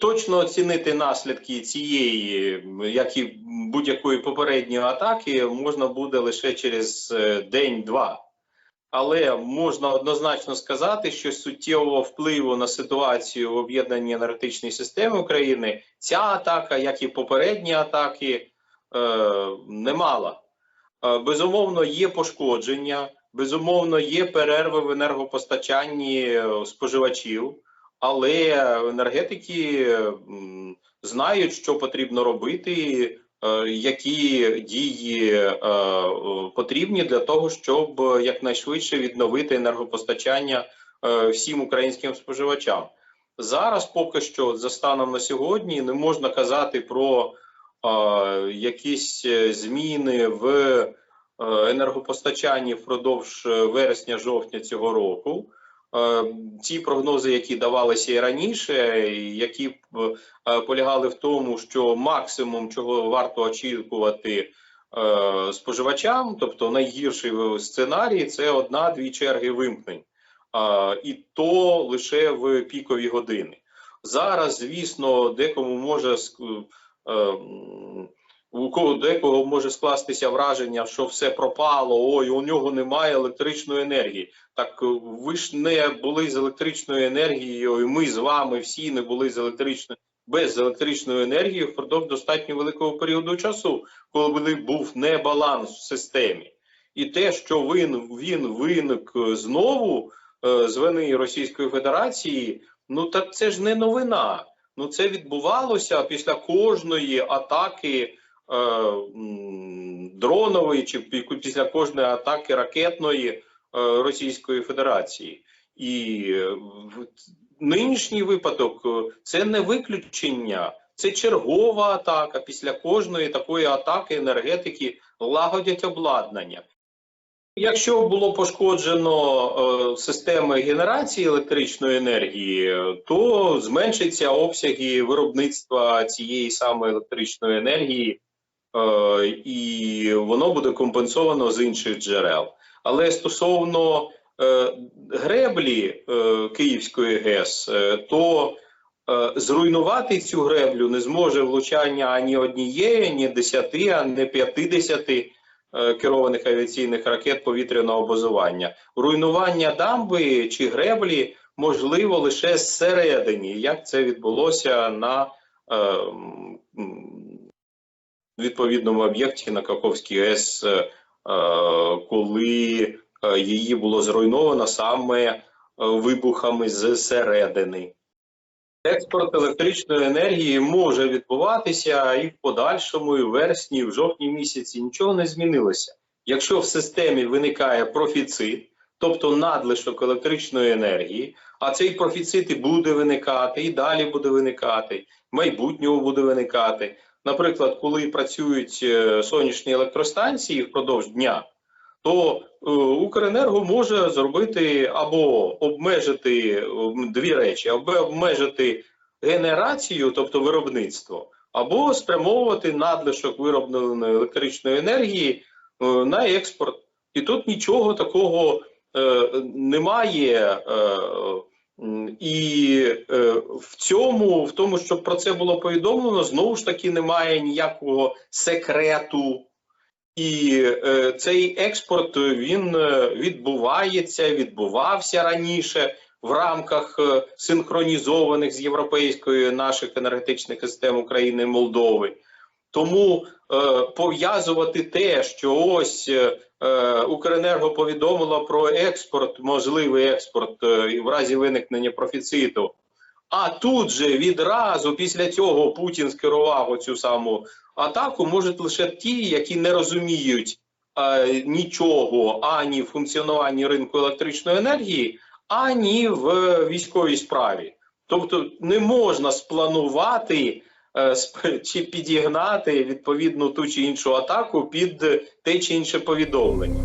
точно оцінити наслідки цієї, як і будь-якої попередньої атаки, можна буде лише через е, день-два. Але можна однозначно сказати, що суттєвого впливу на ситуацію в об'єднаній енергетичній системі України ця атака, як і попередні атаки, е, не мала. Е, безумовно, є пошкодження, безумовно, є перерви в енергопостачанні споживачів, але енергетики знають, що потрібно робити, е, які дії е, потрібні для того, щоб якнайшвидше відновити енергопостачання е, всім українським споживачам. Зараз поки що, за станом на сьогодні, не можна казати про якісь зміни в енергопостачанні впродовж вересня-жовтня цього року. Ті прогнози, які давалися і раніше, які е, полягали в тому, що максимум, чого варто очікувати е, споживачам, тобто найгірший сценарій, це одна-дві черги вимкнень, Е, і то лише в пікові години. Зараз, звісно, декому може ск- е, м, у кого декого може скластися враження, що все пропало, ой, у нього немає електричної енергії. Так е, ви ж не були з електричною енергією, і ми з вами всі не були з електричною без електричної енергії впродовж достатньо великого періоду часу, коли був небаланс в системі. І те, що він, він виник е, знову е, з вини Російської Федерації, ну так це ж не новина. Ну це відбувалося після кожної атаки дронової чи пі- після кожної атаки ракетної е, Російської Федерації. І е, нинішній випадок е, це не виключення, це чергова атака. Після кожної такої атаки енергетики лагодять обладнання. Якщо було пошкоджено е, системи генерації електричної енергії, е, то зменшаться обсяги виробництва цієї самої електричної енергії, е, і воно буде компенсовано з інших джерел. Але стосовно е, греблі е, Київської ГЕС, е, то е, зруйнувати цю греблю не зможе влучання ані однієї, ані десяти, ані п'ятидесяти е, керованих авіаційних ракет повітряного базування. Руйнування дамби чи греблі можливо лише зсередині, як це відбулося на е, відповідному об'єкті на Каховській ГЕС, е, е, коли е, її було зруйновано саме вибухами зсередини. Експорт електричної енергії може відбуватися і в подальшому, і в вересні, і в жовтні місяці. Нічого не змінилося. Якщо в системі виникає профіцит, тобто надлишок електричної енергії, а цей профіцит і буде виникати, і далі буде виникати, в майбутньому буде виникати. Наприклад, коли працюють е, сонячні електростанції впродовж дня, то е, Укренерго може зробити або обмежити дві речі: або обмежити генерацію, тобто виробництво, або спрямовувати надлишок виробленої електричної енергії е, на експорт. І тут нічого такого е, немає. Е, і е, в цьому, в тому, щоб про це було повідомлено, знову ж таки немає ніякого секрету. І е, цей експорт е, він е, відбувається, відбувався раніше в рамках синхронізованих з європейською наших енергетичних систем України і Молдови. Тому е, пов'язувати те, що ось Укренерго повідомила про експорт, можливий експорт е, в разі виникнення профіциту. А тут же відразу після цього Путін скерував оцю саму атаку можуть лише ті, які не розуміють е, нічого ані в функціонуванні ринку електричної енергії, ані в військовій справі. Тобто не можна спланувати е, сп- чи підігнати відповідну ту чи іншу атаку під те чи інше повідомлення.